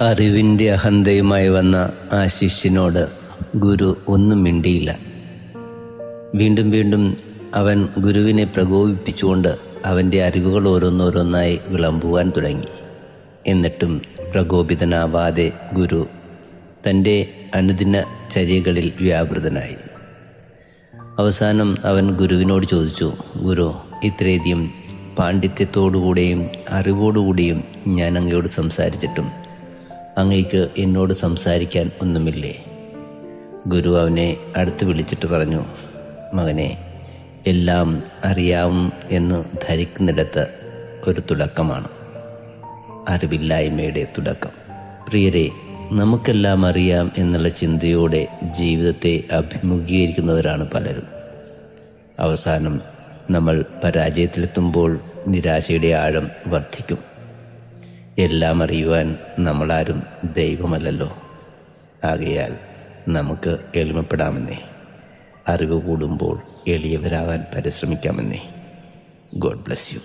അറിവിന്റെ അഹന്തയുമായി വന്ന ആ ശിഷ്യനോട് ഗുരു ഒന്നും മിണ്ടിയില്ല. വീണ്ടും വീണ്ടും അവൻ ഗുരുവിനെ പ്രകോപിപ്പിച്ചുകൊണ്ട് അവന്റെ അറിവുകൾ ഓരോന്നോരോന്നായി വിളമ്പുവാൻ തുടങ്ങി. എന്നിട്ടും പ്രകോപിതനാവാതെ ഗുരു തന്റെ അനുദിന ചര്യകളിൽ വ്യാപൃതനായി. അവസാനം അവൻ ഗുരുവിനോട് ചോദിച്ചു ഗുരു ഇത്രയധികം പാണ്ഡിത്യത്തോടുകൂടെയും അറിവോടുകൂടിയും ഞാൻ അങ്ങയോട് സംസാരിച്ചിട്ടും അങ്ങയ്ക്ക് എന്നോട് സംസാരിക്കാൻ ഒന്നുമില്ലേ? ഗുരു അവനെ അടുത്ത് വിളിച്ചിട്ട് പറഞ്ഞു മകനെ എല്ലാം അറിയാം എന്ന് ധരിക്കുന്നിടത്ത് ഒരു തുടക്കമാണ്. അറിവില്ലായ്മയുടെ തുടക്കം. പ്രിയരെ നമുക്കെല്ലാം അറിയാം എന്നുള്ള ചിന്തയോടെ ജീവിതത്തെ അഭിമുഖീകരിക്കുന്നവരാണ് പലരും. അവസാനം നമ്മൾ പരാജയത്തിലെത്തുമ്പോൾ നിരാശയുടെ ആഴം വർദ്ധിക്കും. എല്ലാം അറിയുവാൻ നമ്മളാരും ദൈവമല്ലല്ലോ. ആകയാൽ നമുക്ക് എളിമപ്പെടാമെന്നേ. അറിവ് കൂടുമ്പോൾ എളിയവരാവാൻ പരിശ്രമിക്കാമെന്നേ. God bless you.